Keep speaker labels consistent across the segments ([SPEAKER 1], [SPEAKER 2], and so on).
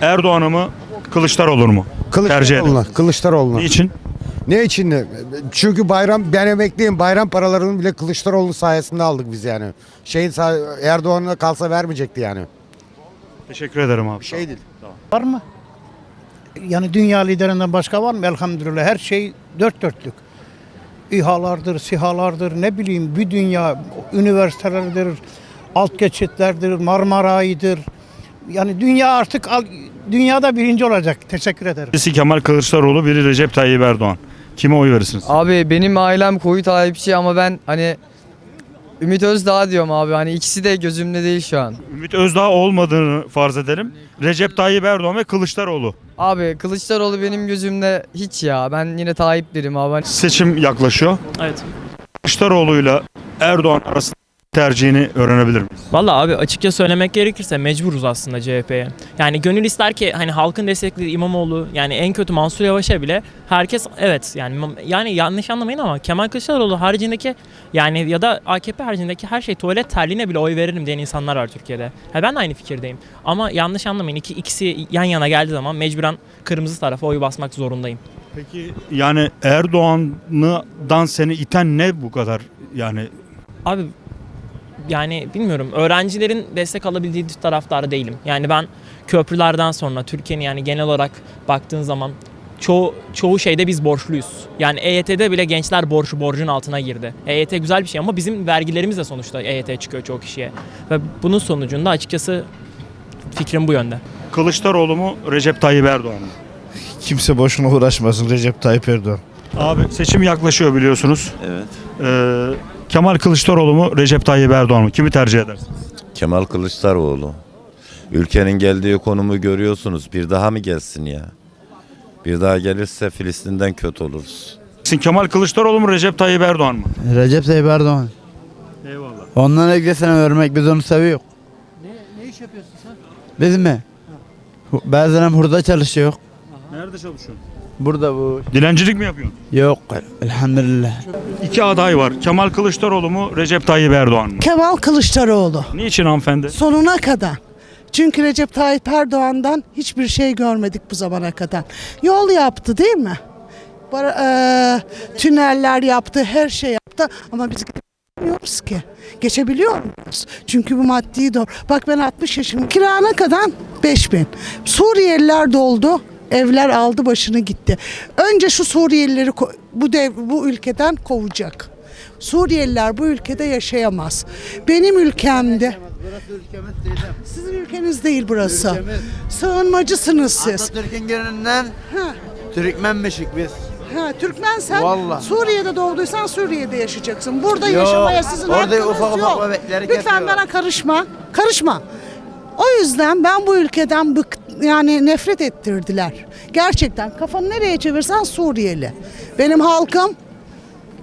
[SPEAKER 1] Erdoğan'ı mı Kılıçdaroğlu mu? Tercih eder.
[SPEAKER 2] Kılıçdaroğlu'na. Kılıçdaroğlu'na.
[SPEAKER 1] Niçin?
[SPEAKER 2] Ne için? ne? Çünkü bayram ben emekliyim. Bayram paralarını bile Kılıçdaroğlu sayesinde aldık biz yani. Şey say- Erdoğan'a kalsa vermeyecekti yani.
[SPEAKER 1] Teşekkür ederim abi.
[SPEAKER 2] Şey değil.
[SPEAKER 3] Var mı? Yani dünya liderinden başka var mı? Elhamdülillah her şey dört dörtlük. İHA'lardır, SİHA'lardır, ne bileyim bir dünya üniversitelerdir, alt geçitlerdir, Marmaray'dır. Yani dünya artık al- dünyada birinci olacak. Teşekkür ederim.
[SPEAKER 1] Birisi Kemal Kılıçdaroğlu, biri Recep Tayyip Erdoğan. Kime oy verirsiniz?
[SPEAKER 4] Abi benim ailem koyu takipçi ama ben hani Ümit Özdağ diyorum abi. Hani ikisi de gözümde değil şu an.
[SPEAKER 1] Ümit Özdağ olmadığını farz edelim. Recep Tayyip Erdoğan ve Kılıçdaroğlu.
[SPEAKER 4] Abi Kılıçdaroğlu benim gözümde hiç ya. Ben yine Tayyip derim abi. Hani
[SPEAKER 1] Seçim yaklaşıyor.
[SPEAKER 5] Evet.
[SPEAKER 1] Kılıçdaroğlu'yla Erdoğan arasında tercihini öğrenebilir miyiz?
[SPEAKER 5] Valla abi açıkça söylemek gerekirse mecburuz aslında CHP'ye. Yani gönül ister ki hani halkın desteklediği İmamoğlu yani en kötü Mansur Yavaş'a bile herkes evet yani yani yanlış anlamayın ama Kemal Kılıçdaroğlu haricindeki yani ya da AKP haricindeki her şey tuvalet terliğine bile oy veririm diyen insanlar var Türkiye'de. Ha, ben de aynı fikirdeyim. Ama yanlış anlamayın iki, ikisi yan yana geldiği zaman mecburen kırmızı tarafa oy basmak zorundayım.
[SPEAKER 1] Peki yani Erdoğan'dan seni iten ne bu kadar yani
[SPEAKER 5] Abi yani bilmiyorum öğrencilerin destek alabildiği taraftarı değilim. Yani ben köprülerden sonra Türkiye'nin yani genel olarak baktığın zaman çoğu çoğu şeyde biz borçluyuz. Yani EYT'de bile gençler borçlu borcun altına girdi. EYT güzel bir şey ama bizim vergilerimiz de sonuçta EYT çıkıyor çoğu kişiye. Ve bunun sonucunda açıkçası fikrim bu yönde.
[SPEAKER 1] Kılıçdaroğlu mu Recep Tayyip Erdoğan mı?
[SPEAKER 6] Kimse boşuna uğraşmasın Recep Tayyip Erdoğan.
[SPEAKER 1] Abi seçim yaklaşıyor biliyorsunuz.
[SPEAKER 7] Evet.
[SPEAKER 1] Ee, Kemal Kılıçdaroğlu mu Recep Tayyip Erdoğan mı? Kimi tercih edersiniz?
[SPEAKER 7] Kemal Kılıçdaroğlu. Ülkenin geldiği konumu görüyorsunuz. Bir daha mı gelsin ya? Bir daha gelirse Filistin'den kötü oluruz.
[SPEAKER 1] Sizin Kemal Kılıçdaroğlu mu Recep Tayyip Erdoğan mı?
[SPEAKER 8] Recep Tayyip Erdoğan.
[SPEAKER 1] Eyvallah.
[SPEAKER 8] Ondan eklesene örmek biz onu seviyoruz. Ne, ne iş yapıyorsun sen? Biz mi? Hu- Bazen hurda çalışıyor.
[SPEAKER 1] Nerede çalışıyorsun?
[SPEAKER 8] Burada bu.
[SPEAKER 1] Dilencilik mi yapıyorsun?
[SPEAKER 8] Yok elhamdülillah.
[SPEAKER 1] İki aday var. Kemal Kılıçdaroğlu mu Recep Tayyip Erdoğan mı?
[SPEAKER 9] Kemal Kılıçdaroğlu
[SPEAKER 1] Niçin hanımefendi?
[SPEAKER 9] sonuna kadar. Çünkü Recep Tayyip Erdoğan'dan hiçbir şey görmedik bu zamana kadar. Yol yaptı değil mi? Bara- eee, tüneller yaptı, her şey yaptı ama biz geçemiyoruz ki. Geçebiliyor muyuz? Çünkü bu maddi doğru. Bak ben 60 yaşım. Kira ne kadar? 5000. Suriyeliler doldu. Evler aldı başını gitti. Önce şu Suriyelileri bu dev, bu ülkeden kovacak. Suriyeliler bu ülkede yaşayamaz. Benim ülkemde sizin ülkeniz değil burası. Sığınmacısınız siz.
[SPEAKER 8] Atatürk'ün gününden
[SPEAKER 9] Ha,
[SPEAKER 8] Türkmenmişik biz.
[SPEAKER 9] ha, Türkmen sen
[SPEAKER 8] Vallahi.
[SPEAKER 9] Suriye'de doğduysan Suriye'de yaşayacaksın. Burada
[SPEAKER 8] Yok,
[SPEAKER 9] yaşamaya sizin
[SPEAKER 8] orada
[SPEAKER 9] hakkınız
[SPEAKER 8] ufak ufak
[SPEAKER 9] yok. Lütfen
[SPEAKER 8] kesiyorlar.
[SPEAKER 9] bana karışma. Karışma. O yüzden ben bu ülkeden bık yani nefret ettirdiler. Gerçekten kafanı nereye çevirsen Suriyeli. Benim halkım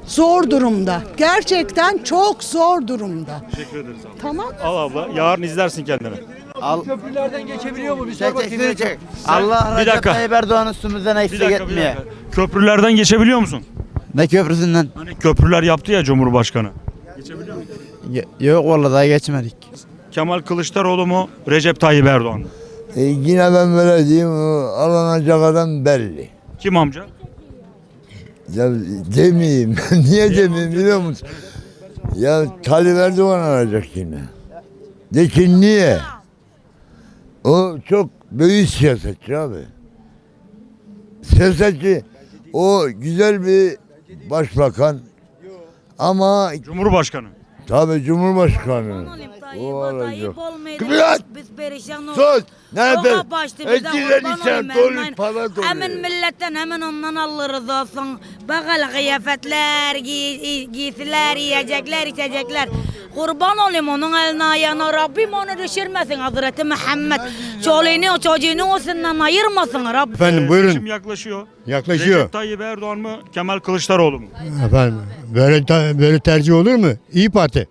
[SPEAKER 9] zor durumda. Gerçekten çok zor durumda.
[SPEAKER 1] Teşekkür ederiz abi.
[SPEAKER 9] Tamam.
[SPEAKER 1] Al abla yarın izlersin kendini.
[SPEAKER 8] Köprülerden geçebiliyor mu? Bir
[SPEAKER 6] Çek çek çek.
[SPEAKER 8] Allah
[SPEAKER 1] Bir
[SPEAKER 8] Recep
[SPEAKER 1] dakika.
[SPEAKER 8] Tayyip Erdoğan üstümüzden
[SPEAKER 1] Bir
[SPEAKER 8] eksik
[SPEAKER 1] dakika bir
[SPEAKER 8] etmiyor.
[SPEAKER 1] dakika. Köprülerden geçebiliyor musun?
[SPEAKER 8] Ne köprüsünden?
[SPEAKER 1] Hani köprüler yaptı ya Cumhurbaşkanı.
[SPEAKER 8] yok vallahi daha geçmedik.
[SPEAKER 1] Kemal Kılıçdaroğlu mu Recep Tayyip Erdoğan mı?
[SPEAKER 10] E, yine ben böyle diyeyim alınacak adam belli.
[SPEAKER 1] Kim amca?
[SPEAKER 10] Ya demeyeyim. Niye demeyeyim biliyor musun? Ya Talip Erdoğan alacak yine. De ki niye? O çok büyük siyasetçi abi. Siyasetçi o güzel bir başbakan ama
[SPEAKER 1] Cumhurbaşkanı.
[SPEAKER 10] Tabi Cumhurbaşkanı. O alacak. Kıbrat! Sus! Ne yapayım? Etiler içer dolu para dolu.
[SPEAKER 11] Hemen milletten hemen ondan alırız olsun. Bakalım kıyafetler, giy- giysiler, yiyecekler, içecekler. Kurban olayım onun eline ayağına Rabbim onu düşürmesin Hazreti Muhammed. Çoluğunu çocuğunu o senden ayırmasın Rabbim.
[SPEAKER 6] Efendim
[SPEAKER 1] Ee,
[SPEAKER 6] buyurun.
[SPEAKER 1] Seçim yaklaşıyor.
[SPEAKER 6] Yaklaşıyor.
[SPEAKER 1] Recep Tayyip Erdoğan mı Kemal Kılıçdaroğlu mu?
[SPEAKER 6] Efendim böyle ta- böyle tercih olur mu? İyi Parti.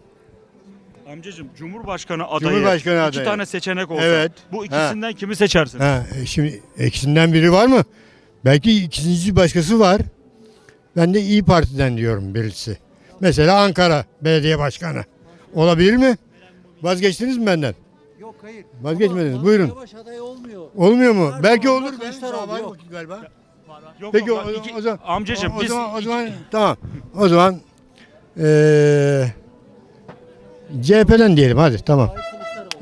[SPEAKER 1] Amcacığım Cumhurbaşkanı adayı.
[SPEAKER 6] Cumhurbaşkanı
[SPEAKER 1] iki
[SPEAKER 6] adayı.
[SPEAKER 1] tane seçenek olsa.
[SPEAKER 6] Evet.
[SPEAKER 1] Bu ikisinden kimi seçersin?
[SPEAKER 6] Ha, e, şimdi ikisinden biri var mı? Belki ikinci başkası var. Ben de İyi Parti'den diyorum birisi. Mesela Ankara Belediye Başkanı. Olabilir mi? Vazgeçtiniz mi benden? Yok hayır. Vazgeçmediniz. Buyurun. Olmuyor mu? Belki olur. Ben var bakayım galiba.
[SPEAKER 1] Yok,
[SPEAKER 6] Peki o,
[SPEAKER 1] yok, iki-
[SPEAKER 6] o zaman
[SPEAKER 1] amcacığım
[SPEAKER 6] o, o
[SPEAKER 1] biz
[SPEAKER 6] zaman, o
[SPEAKER 1] iki-
[SPEAKER 6] zaman tamam. O zaman eee CHP'den diyelim hadi tamam.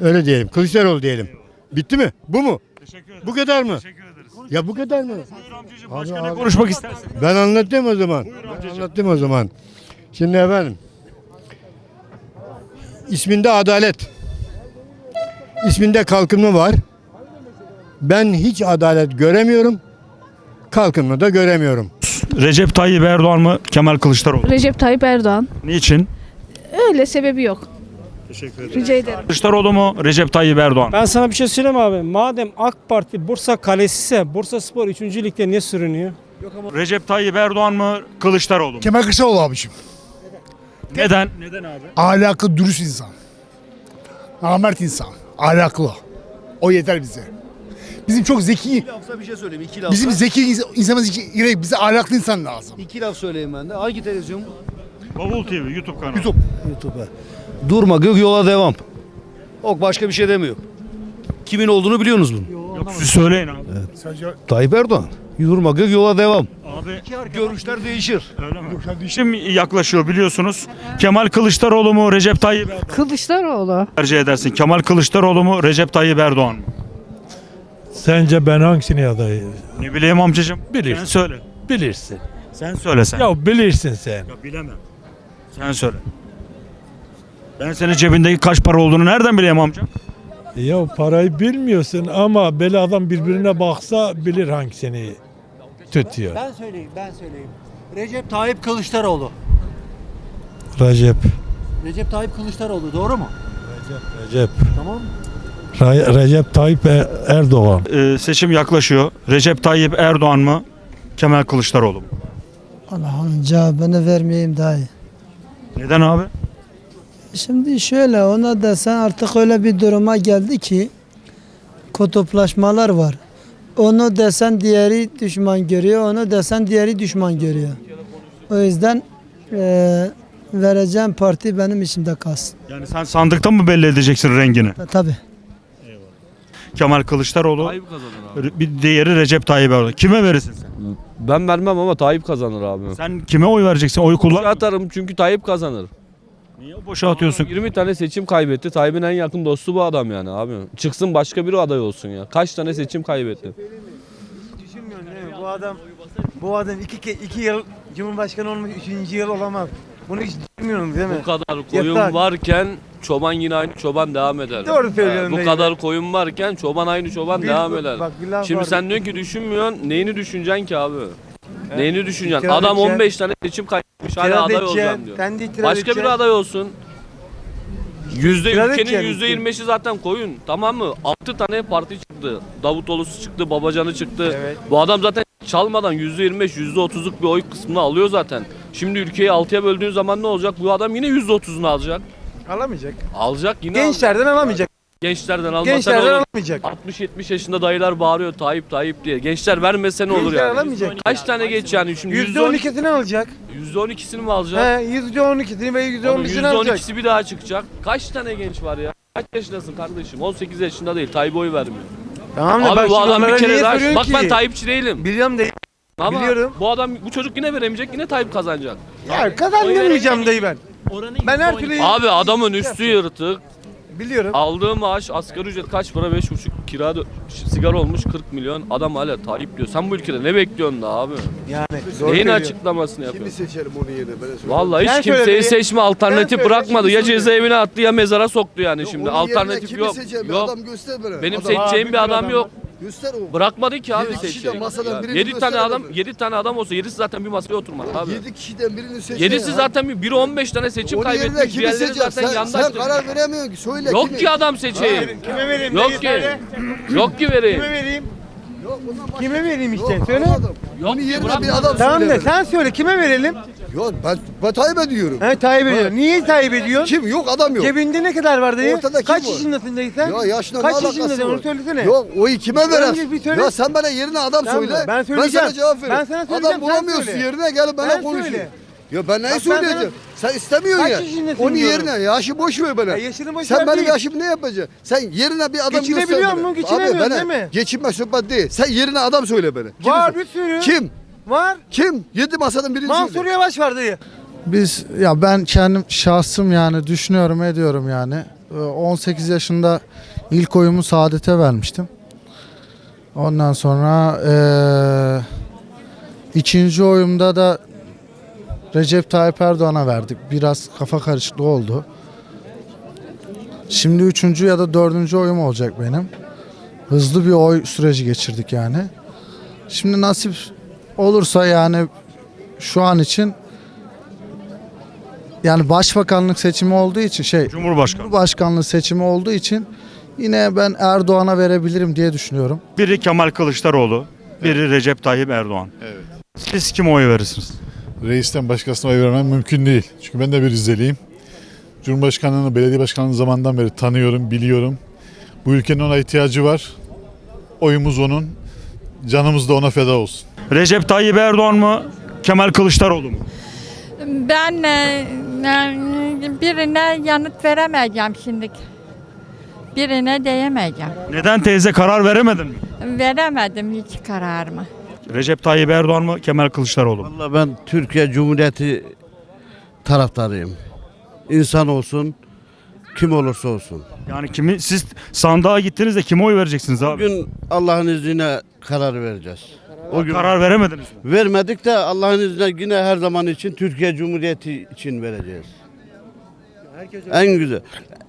[SPEAKER 6] Öyle diyelim. Kılıçdaroğlu diyelim. Bitti mi? Bu mu?
[SPEAKER 1] Teşekkür ederim.
[SPEAKER 6] Bu kadar mı?
[SPEAKER 1] Teşekkür ederiz.
[SPEAKER 6] Ya bu kadar mı?
[SPEAKER 1] Buyur amcacığım başka ne konuşmak istersin?
[SPEAKER 6] Ben anlattım o zaman. Ben anlattım o zaman. Şimdi efendim. İsminde adalet. İsminde kalkınma var. Ben hiç adalet göremiyorum. Kalkınma da göremiyorum.
[SPEAKER 1] Recep Tayyip Erdoğan mı Kemal Kılıçdaroğlu?
[SPEAKER 12] Recep Tayyip Erdoğan.
[SPEAKER 1] Niçin?
[SPEAKER 12] Öyle sebebi yok.
[SPEAKER 1] Teşekkür ederim.
[SPEAKER 12] Rica ederim.
[SPEAKER 1] Kılıçdaroğlu mu Recep Tayyip Erdoğan?
[SPEAKER 13] Ben sana bir şey söyleyeyim abi. Madem AK Parti Bursa kalesi ise Bursa Spor 3. ligde niye sürünüyor?
[SPEAKER 1] Recep Tayyip Erdoğan mı Kılıçdaroğlu mu?
[SPEAKER 14] Kemal Kılıçdaroğlu abiciğim.
[SPEAKER 1] Neden? Neden abi?
[SPEAKER 14] Ahlaklı, dürüst insan. Namert insan. Ahlaklı. O yeter bize. Bizim çok zeki,
[SPEAKER 15] bir şey söyleyeyim. İki laf.
[SPEAKER 14] bizim zeki ins- insanımız için bize ahlaklı insan lazım.
[SPEAKER 15] İki laf söyleyeyim ben de. Hangi televizyon?
[SPEAKER 1] Bavul TV YouTube kanalı.
[SPEAKER 14] YouTube.
[SPEAKER 15] YouTube'a. Durma gök yola devam. Ok başka bir şey demiyor. Kimin olduğunu biliyorsunuz bunu.
[SPEAKER 1] Yok siz söyleyin abi.
[SPEAKER 15] Tayyip Erdoğan. Durma gök yola devam.
[SPEAKER 1] Abi
[SPEAKER 15] Görüşler değişir.
[SPEAKER 1] öyle mi? Şimdi yaklaşıyor biliyorsunuz. Kemal Kılıçdaroğlu mu Recep Tayyip Erdoğan mı
[SPEAKER 12] Kılıçdaroğlu.
[SPEAKER 1] tercih edersin? Kemal Kılıçdaroğlu mu Recep Tayyip Erdoğan mı?
[SPEAKER 13] Sence ben hangisini adayım?
[SPEAKER 1] Ne bileyim amcacığım.
[SPEAKER 13] Bilirsin.
[SPEAKER 1] Sen söyle.
[SPEAKER 13] Bilirsin.
[SPEAKER 1] Sen söyle sen.
[SPEAKER 13] Ya bilirsin sen.
[SPEAKER 1] Ya bilemem. Sen söyle. Ben senin cebindeki kaç para olduğunu nereden bileyim amca?
[SPEAKER 13] Ya parayı bilmiyorsun ama böyle adam birbirine baksa bilir hangisini tutuyor.
[SPEAKER 15] Ben söyleyeyim, ben söyleyeyim. Recep Tayyip Kılıçdaroğlu.
[SPEAKER 13] Recep.
[SPEAKER 15] Recep Tayyip Kılıçdaroğlu doğru mu?
[SPEAKER 13] Recep.
[SPEAKER 15] Tamam.
[SPEAKER 13] Recep Tayyip Erdoğan.
[SPEAKER 1] Ee, seçim yaklaşıyor. Recep Tayyip Erdoğan mı? Kemal Kılıçdaroğlu mu?
[SPEAKER 8] Allah'ın cevabını vermeyeyim daha iyi.
[SPEAKER 1] Neden abi?
[SPEAKER 8] Şimdi şöyle ona desen artık öyle bir duruma geldi ki kutuplaşmalar var. Onu desen diğeri düşman görüyor, onu desen diğeri düşman görüyor. O yüzden eee, vereceğim parti benim içimde kalsın.
[SPEAKER 1] Yani sen sandıkta mı belli edeceksin rengini?
[SPEAKER 8] Tabii.
[SPEAKER 1] Kemal Kılıçdaroğlu. Bir diğeri Recep Tayyip Erdoğan. Kime verirsin sen?
[SPEAKER 16] Ben vermem ama Tayyip kazanır abi.
[SPEAKER 1] Sen kime oy vereceksin? Oy kullan.
[SPEAKER 16] Atarım çünkü Tayyip kazanır.
[SPEAKER 1] Niye boşa atıyorsun?
[SPEAKER 16] 20 tane seçim kaybetti. Tayyip'in en yakın dostu bu adam yani abi. Çıksın başka biri aday olsun ya. Kaç tane seçim kaybetti?
[SPEAKER 15] Düşünmüyorsun değil mi? Bu adam bu adam iki, ke- iki yıl Cumhurbaşkanı olmuş, üçüncü yıl olamaz. Bunu hiç düşünmüyorsun değil mi?
[SPEAKER 16] Bu kadar koyun
[SPEAKER 15] Yasak.
[SPEAKER 16] varken çoban yine aynı çoban devam eder.
[SPEAKER 15] Doğru söylüyorsun
[SPEAKER 16] Bu
[SPEAKER 15] dayı.
[SPEAKER 16] kadar koyun varken çoban aynı çoban
[SPEAKER 15] Bir-
[SPEAKER 16] devam eder.
[SPEAKER 15] bak bir laf
[SPEAKER 16] Şimdi
[SPEAKER 15] var.
[SPEAKER 16] sen diyorsun ki düşünmüyorsun. Neyini düşüneceksin ki abi? Neyini düşüneceksin?
[SPEAKER 15] İtiraz
[SPEAKER 16] Adam
[SPEAKER 15] edeceksin.
[SPEAKER 16] 15 tane seçim kaybetmiş hala
[SPEAKER 15] İtiraz
[SPEAKER 16] aday
[SPEAKER 15] edeceksin,
[SPEAKER 16] olacağım diyor.
[SPEAKER 15] Sen de itiraz
[SPEAKER 16] Başka
[SPEAKER 15] edeceksin.
[SPEAKER 16] aday olsun. Yüzde
[SPEAKER 15] İtiraz
[SPEAKER 16] ülkenin yüzde 25'i zaten koyun. Tamam mı? 6 tane parti çıktı. Davutoğlu'su çıktı, Babacan'ı çıktı.
[SPEAKER 15] Evet.
[SPEAKER 16] Bu adam zaten çalmadan yüzde 25, yüzde 30'luk bir oy kısmını alıyor zaten. Şimdi ülkeyi 6'ya böldüğün zaman ne olacak? Bu adam yine yüzde 30'unu alacak.
[SPEAKER 15] Alamayacak.
[SPEAKER 16] Alacak yine.
[SPEAKER 15] Gençlerden alamayacak.
[SPEAKER 16] Gençlerden almasa ne olur?
[SPEAKER 15] alamayacak.
[SPEAKER 16] 60-70 yaşında dayılar bağırıyor Tayyip Tayyip diye. Gençler vermese ne olur
[SPEAKER 15] Gençler
[SPEAKER 16] yani?
[SPEAKER 15] alamayacak.
[SPEAKER 16] Kaç tane geç yani şimdi?
[SPEAKER 15] Yüzde on ikisini alacak.
[SPEAKER 16] %12'sini mi alacak?
[SPEAKER 15] He, on ikisini ve yüzde on
[SPEAKER 16] Oğlum
[SPEAKER 15] ikisini alacak.
[SPEAKER 16] %12'si bir daha çıkacak. Kaç tane genç var ya? Kaç yaşındasın kardeşim? 18 yaşında değil. Tayyip oy vermiyor.
[SPEAKER 15] Tamam da
[SPEAKER 16] Abi
[SPEAKER 15] bak
[SPEAKER 16] bu
[SPEAKER 15] şimdi
[SPEAKER 16] adam bir kere
[SPEAKER 15] niye
[SPEAKER 16] daha...
[SPEAKER 15] soruyorsun
[SPEAKER 16] Bak
[SPEAKER 15] ki?
[SPEAKER 16] ben Tayyipçi değilim.
[SPEAKER 15] Biliyorum değil.
[SPEAKER 16] Ama
[SPEAKER 15] biliyorum.
[SPEAKER 16] bu adam bu çocuk yine veremeyecek. Yine Tayyip kazanacak.
[SPEAKER 15] Ya kazandırmayacağım dayı ben. Ben her türlü
[SPEAKER 16] Abi adamın üstü yırtık.
[SPEAKER 15] Biliyorum.
[SPEAKER 16] Aldığı maaş asgari ücret kaç para? 5,5 kira dö- sigara olmuş 40 milyon. Adam hala Tayyip diyor. Sen bu ülkede ne bekliyorsun da abi?
[SPEAKER 15] Yani
[SPEAKER 16] Neyin açıklamasını yapıyorsun?
[SPEAKER 15] seçerim onun yerine?
[SPEAKER 16] Vallahi
[SPEAKER 15] Sen
[SPEAKER 16] hiç
[SPEAKER 15] söyle
[SPEAKER 16] kimseyi
[SPEAKER 15] beni.
[SPEAKER 16] seçme alternatif bırakmadı.
[SPEAKER 15] kimi
[SPEAKER 16] Ya
[SPEAKER 15] söylüyorsun?
[SPEAKER 16] cezaevine attı ya mezara soktu yani şimdi. Alternatif yok. Yok.
[SPEAKER 15] göster bana.
[SPEAKER 16] Benim seçeceğim bir adam yok.
[SPEAKER 15] Göster o.
[SPEAKER 16] Bırakmadı ki abi
[SPEAKER 15] Yedi kişiden masadan birini
[SPEAKER 16] 7 tane
[SPEAKER 15] göster
[SPEAKER 16] adam
[SPEAKER 15] adamı.
[SPEAKER 16] 7 tane adam olsa 7'si zaten bir masaya oturmaz abi.
[SPEAKER 15] kişiden birini seç.
[SPEAKER 16] 7'si zaten bir biri 15 tane seçim kaybetmiş. Diğerleri zaten yandaştır.
[SPEAKER 15] veremiyorsun ki. Söyle
[SPEAKER 16] Yok ki adam seçeyim.
[SPEAKER 15] Kime vereyim?
[SPEAKER 16] Yok ki. Yok ki vereyim.
[SPEAKER 15] Kime vereyim? Kime vereyim işte? Söyle.
[SPEAKER 16] Yok ki bırak.
[SPEAKER 15] Tamam da sen söyle kime verelim?
[SPEAKER 10] Yok ben, ben Tayyip ediyorum.
[SPEAKER 15] He Tayyip ediyor. Niye Tayyip ediyorsun?
[SPEAKER 10] Kim yok adam yok.
[SPEAKER 15] Cebinde ne kadar var dayı?
[SPEAKER 10] Ortada kim
[SPEAKER 15] Kaç
[SPEAKER 10] var?
[SPEAKER 15] yaşındasın dayı sen?
[SPEAKER 10] Ya yaşla ne
[SPEAKER 15] Kaç
[SPEAKER 10] alakası
[SPEAKER 15] yaşındasın
[SPEAKER 10] var?
[SPEAKER 15] onu söylesene.
[SPEAKER 10] Yok oyu kime
[SPEAKER 15] Önce bir söyle.
[SPEAKER 10] Ya sen bana yerine adam
[SPEAKER 15] Tamam
[SPEAKER 10] söyle.
[SPEAKER 15] ben söyleyeceğim.
[SPEAKER 10] sana cevap vereyim.
[SPEAKER 15] Ben sana söyleyeceğim,
[SPEAKER 10] Adam bulamıyorsun
[SPEAKER 15] söyle.
[SPEAKER 10] yerine gelip bana konuşuyor.
[SPEAKER 15] söyle.
[SPEAKER 17] Ya ben neyi
[SPEAKER 15] Bak ben
[SPEAKER 17] söyleyeceğim? Sen istemiyorsun
[SPEAKER 15] Kaç
[SPEAKER 17] ya.
[SPEAKER 15] yaşındasın
[SPEAKER 17] Onun
[SPEAKER 15] diyorum.
[SPEAKER 17] yerine yaşı boş ver bana.
[SPEAKER 15] Ya yaşını boş
[SPEAKER 17] Sen benim
[SPEAKER 15] değil.
[SPEAKER 17] yaşımı ne yapacaksın? Sen yerine bir adam
[SPEAKER 15] Geçinebiliyor
[SPEAKER 17] göster bana.
[SPEAKER 15] musun? Geçinemiyorsun
[SPEAKER 17] bana
[SPEAKER 15] değil mi?
[SPEAKER 17] Geçinme sohbet değil. Sen yerine adam söyle bana. Kim
[SPEAKER 15] Var bir sürü.
[SPEAKER 17] Kim?
[SPEAKER 15] Var.
[SPEAKER 17] Kim? Yedi masadan birini
[SPEAKER 15] Mansur
[SPEAKER 17] söyle.
[SPEAKER 15] Yavaş var dayı.
[SPEAKER 18] Biz ya ben kendim şahsım yani düşünüyorum ediyorum yani. Ee, 18 yaşında ilk oyumu Saadet'e vermiştim. Ondan sonra eee, ikinci oyumda da Recep Tayyip Erdoğan'a verdik. Biraz kafa karışıklığı oldu. Şimdi üçüncü ya da dördüncü oyum olacak benim. Hızlı bir oy süreci geçirdik yani. Şimdi nasip olursa yani şu an için yani başbakanlık seçimi olduğu için şey
[SPEAKER 1] Cumhurbaşkanı.
[SPEAKER 18] Cumhurbaşkanlığı seçimi olduğu için yine ben Erdoğan'a verebilirim diye düşünüyorum.
[SPEAKER 1] Biri Kemal Kılıçdaroğlu, biri Recep Tayyip Erdoğan.
[SPEAKER 19] Evet.
[SPEAKER 1] Siz kime oy verirsiniz?
[SPEAKER 19] Reisten başkasına oy vermem mümkün değil. Çünkü ben de bir Rizeliyim. Cumhurbaşkanlığını, belediye başkanlığını zamandan beri tanıyorum, biliyorum. Bu ülkenin ona ihtiyacı var. Oyumuz onun. Canımız da ona feda olsun.
[SPEAKER 1] Recep Tayyip Erdoğan mı, Kemal Kılıçdaroğlu mu?
[SPEAKER 20] Ben e, e, birine yanıt veremeyeceğim şimdi. Birine diyemeyeceğim.
[SPEAKER 1] Neden teyze karar veremedin mi?
[SPEAKER 20] Veremedim hiç kararımı.
[SPEAKER 1] Recep Tayyip Erdoğan mı, Kemal Kılıçdaroğlu mu?
[SPEAKER 21] Vallahi ben Türkiye Cumhuriyeti taraftarıyım. İnsan olsun, kim olursa olsun.
[SPEAKER 1] Yani kimi siz sandığa gittiniz de kime oy vereceksiniz abi?
[SPEAKER 21] Bugün Allah'ın izniyle karar vereceğiz. O gün
[SPEAKER 1] Karar veremediniz mi?
[SPEAKER 21] vermedik de Allah'ın izniyle yine her zaman için Türkiye Cumhuriyeti için vereceğiz. En güzel.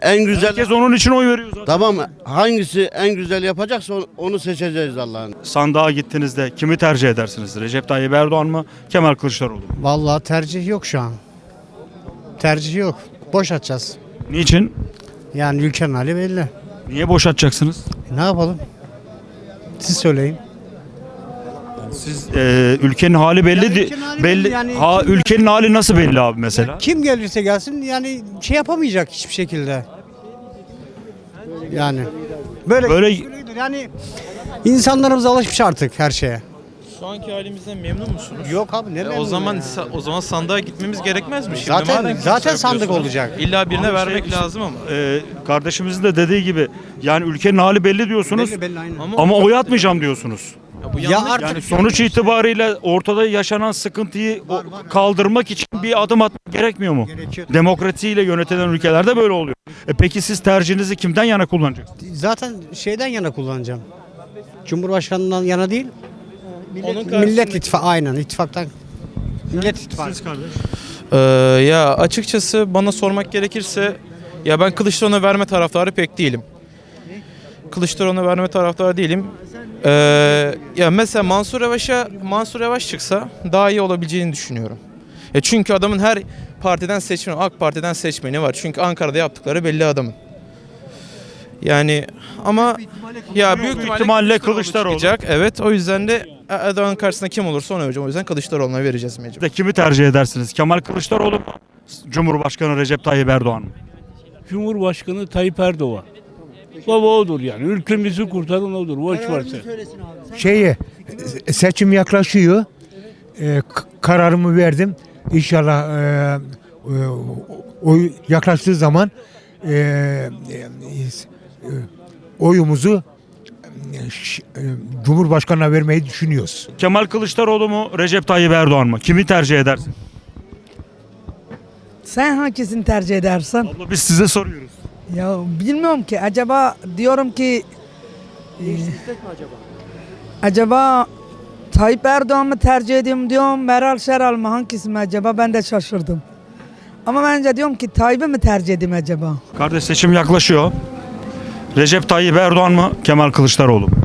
[SPEAKER 21] En güzel.
[SPEAKER 1] Herkes onun için oy veriyor zaten.
[SPEAKER 21] Tamam hangisi en güzel yapacaksa onu seçeceğiz Allah'ın.
[SPEAKER 1] Sandığa gittiğinizde kimi tercih edersiniz? Recep Tayyip Erdoğan mı, Kemal Kılıçdaroğlu mu?
[SPEAKER 3] Vallahi tercih yok şu an. Tercih yok. Boş atacağız.
[SPEAKER 1] Niçin?
[SPEAKER 3] Yani ülkenin hali belli.
[SPEAKER 1] Niye boşatacaksınız?
[SPEAKER 3] Ne yapalım? Siz söyleyin.
[SPEAKER 1] Siz e, ülkenin hali belli
[SPEAKER 3] Yani
[SPEAKER 1] di-
[SPEAKER 3] ülkenin hali
[SPEAKER 1] belli.
[SPEAKER 3] belli yani.
[SPEAKER 1] ha ülkenin hali nasıl belli abi mesela?
[SPEAKER 3] Kim gelirse gelsin yani şey yapamayacak hiçbir şekilde. Yani böyle
[SPEAKER 1] Böyle
[SPEAKER 3] yani insanlarımız alışmış artık her şeye.
[SPEAKER 22] Şu anki halimizden memnun musunuz?
[SPEAKER 3] Yok abi ne
[SPEAKER 22] E, o
[SPEAKER 3] memnun
[SPEAKER 22] zaman
[SPEAKER 3] ya.
[SPEAKER 22] sa- o zaman sandığa gitmemiz gerekmez mi şimdi?
[SPEAKER 3] Zaten-
[SPEAKER 22] Madem
[SPEAKER 3] zaten sandık
[SPEAKER 22] yapıyorsunuz,
[SPEAKER 3] olacak.
[SPEAKER 22] İlla birine
[SPEAKER 1] Abi
[SPEAKER 22] vermek
[SPEAKER 1] şey-
[SPEAKER 22] lazım ama.
[SPEAKER 1] e, kardeşimizin de dediği gibi yani ülkenin hali belli diyorsunuz
[SPEAKER 3] Belli, belli, aynen.
[SPEAKER 1] ama, oy atmayacağım diyorsunuz.
[SPEAKER 22] Ya bu
[SPEAKER 3] Ya
[SPEAKER 22] yanlış.
[SPEAKER 3] artık-
[SPEAKER 1] Yani sonuç itibariyle ortada yaşanan sıkıntıyı o- kaldırmak için bir adım atmak gerekmiyor mu?
[SPEAKER 3] Gerekiyor.
[SPEAKER 1] Demokrasiyle yönetilen ülkelerde böyle oluyor. E peki siz tercihinizi kimden yana kullanacaksınız?
[SPEAKER 3] Zaten şeyden yana kullanacağım. Cumhurbaşkanından yana değil. Millet, Millet İttifakı aynen ittifaktan. Millet İttifakı.
[SPEAKER 22] Ee, ya açıkçası bana sormak gerekirse ya ben Kılıçdaroğlu'na verme taraftarı pek değilim. Kılıçdaroğlu'na verme taraftarı değilim. Ee, ya mesela Mansur Yavaş'a Mansur Yavaş çıksa daha iyi olabileceğini düşünüyorum. Ya çünkü adamın her partiden seçmeni, AK Parti'den seçmeni var. Çünkü Ankara'da yaptıkları belli adamın. Yani ama ya büyük ihtimalle,
[SPEAKER 1] ihtimalle Kılıçdaroğlu.
[SPEAKER 22] çıkacak. Evet o yüzden de Erdoğan'ın karşısında kim olursa ona vereceğim. O yüzden Kılıçdaroğlu'na vereceğiz mecbur.
[SPEAKER 1] De kimi tercih edersiniz? Kemal Kılıçdaroğlu mu? Cumhurbaşkanı Recep Tayyip Erdoğan mı?
[SPEAKER 13] Cumhurbaşkanı Tayyip Erdoğan. Baba odur yani. Ülkemizi kurtaran odur. Boş ver sen.
[SPEAKER 23] Şeyi seçim yaklaşıyor. Ee, k- kararımı verdim. İnşallah e, e, o yaklaştığı zaman e, e, e, oyumuzu e, ş- e, Cumhurbaşkanına vermeyi düşünüyoruz.
[SPEAKER 1] Kemal Kılıçdaroğlu mu? Recep Tayyip Erdoğan mı? Kimi tercih edersin?
[SPEAKER 24] Sen hangisini tercih edersen?
[SPEAKER 1] Abla biz size soruyoruz.
[SPEAKER 24] Ya bilmiyorum ki acaba diyorum ki e, acaba Tayyip Erdoğan mı tercih edeyim diyorum Meral Şeral mı hangisi mi acaba ben de şaşırdım. Ama bence diyorum ki Tayyip'i mi tercih edeyim acaba?
[SPEAKER 1] Kardeş seçim yaklaşıyor. Recep Tayyip Erdoğan mı? Kemal Kılıçdaroğlu mu?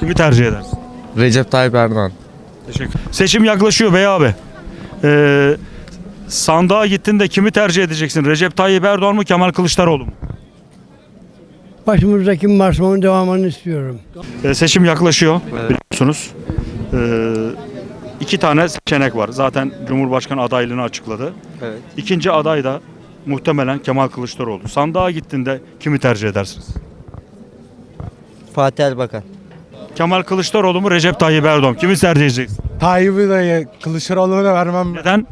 [SPEAKER 1] Kimi tercih edersin?
[SPEAKER 4] Recep Tayyip Erdoğan.
[SPEAKER 1] Teşekkür. Seçim yaklaşıyor bey abi. Ee, sandığa gittin de kimi tercih edeceksin? Recep Tayyip Erdoğan mı? Kemal Kılıçdaroğlu mu?
[SPEAKER 23] Başımızdaki marşmanın devamını istiyorum.
[SPEAKER 1] Ee, seçim yaklaşıyor biliyorsunuz. Ee, iki tane seçenek var. Zaten Cumhurbaşkanı adaylığını açıkladı.
[SPEAKER 4] Evet.
[SPEAKER 1] İkinci aday da muhtemelen Kemal Kılıçdaroğlu. Sandığa gittiğinde kimi tercih edersiniz?
[SPEAKER 4] Fatih Erbakan.
[SPEAKER 1] Kemal Kılıçdaroğlu mu Recep Tayyip Erdoğan? Kimi tercih edeceksin?
[SPEAKER 23] Tayyip'i de Kılıçdaroğlu'na vermem.
[SPEAKER 1] Neden?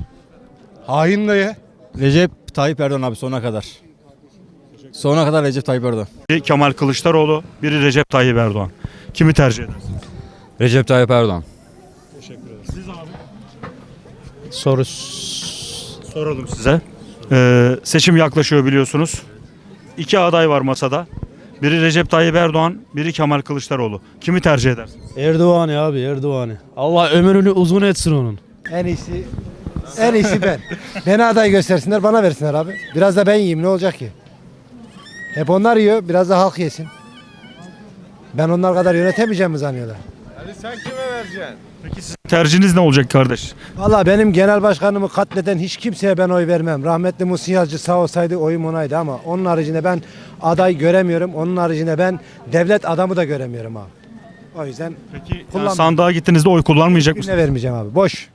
[SPEAKER 25] Hain dayı. Recep Tayyip Erdoğan abi sonuna kadar. Sonuna kadar Recep Tayyip Erdoğan.
[SPEAKER 1] Biri Kemal Kılıçdaroğlu, biri Recep Tayyip Erdoğan. Kimi tercih edersiniz?
[SPEAKER 25] Recep Tayyip Erdoğan.
[SPEAKER 1] Teşekkür ederim. Siz abi?
[SPEAKER 25] Soru
[SPEAKER 1] Soralım size. Ee, seçim yaklaşıyor biliyorsunuz. İki aday var masada. Biri Recep Tayyip Erdoğan, biri Kemal Kılıçdaroğlu. Kimi tercih edersiniz?
[SPEAKER 25] Erdoğan abi Erdoğan. Allah ömrünü uzun etsin onun.
[SPEAKER 26] En iyisi en iyisi ben. Beni aday göstersinler bana versinler abi. Biraz da ben yiyeyim ne olacak ki? Hep onlar yiyor biraz da halk yesin. Ben onlar kadar yönetemeyeceğim mi zannediyorlar?
[SPEAKER 17] sen kime vereceksin?
[SPEAKER 1] Peki sizin tercihiniz ne olacak kardeş?
[SPEAKER 26] Valla benim genel başkanımı katleden hiç kimseye ben oy vermem. Rahmetli Muhsin Yazıcı sağ olsaydı oyum onaydı ama onun haricinde ben aday göremiyorum. Onun haricinde ben devlet adamı da göremiyorum abi. O yüzden
[SPEAKER 1] Peki
[SPEAKER 26] Kullanmam.
[SPEAKER 1] sandığa gittiğinizde oy kullanmayacak mısınız?
[SPEAKER 26] ne vermeyeceğim abi. Boş.